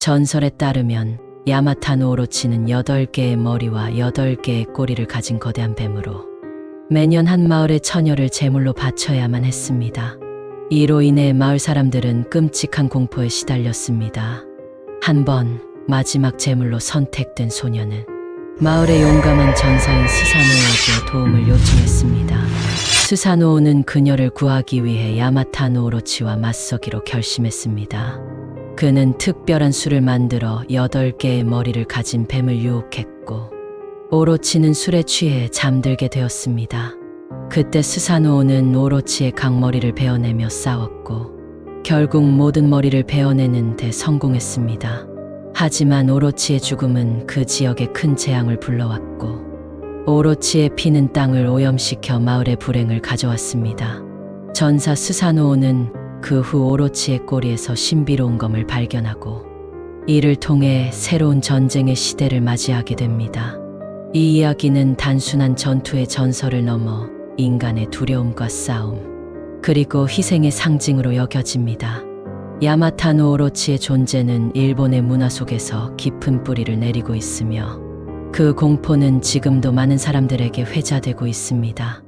전설에 따르면 야마타노 오로치는 8개의 머리와 8개의 꼬리를 가진 거대한 뱀으로 매년 한 마을의 처녀를 제물로 바쳐야만 했습니다. 이로 인해 마을 사람들은 끔찍한 공포에 시달렸습니다. 한 번 마지막 제물로 선택된 소녀는 마을의 용감한 전사인 스사노에게 도움을 요청했습니다. 스사노오는 그녀를 구하기 위해 야마타노 오로치와 맞서기로 결심했습니다. 그는 특별한 술을 만들어 8개의 머리를 가진 뱀을 유혹했고 오로치는 술에 취해 잠들게 되었습니다. 그때 스사노오는 오로치의 강머리를 베어내며 싸웠고 결국 모든 머리를 베어내는 데 성공했습니다. 하지만 오로치의 죽음은 그 지역에 큰 재앙을 불러왔고 오로치의 피는 땅을 오염시켜 마을의 불행을 가져왔습니다. 전사 스사노오는 그 후 오로치의 꼬리에서 신비로운 검을 발견하고 이를 통해 새로운 전쟁의 시대를 맞이하게 됩니다. 이 이야기는 단순한 전투의 전설을 넘어 인간의 두려움과 싸움, 그리고 희생의 상징으로 여겨집니다. 야마타노 오로치의 존재는 일본의 문화 속에서 깊은 뿌리를 내리고 있으며 그 공포는 지금도 많은 사람들에게 회자되고 있습니다.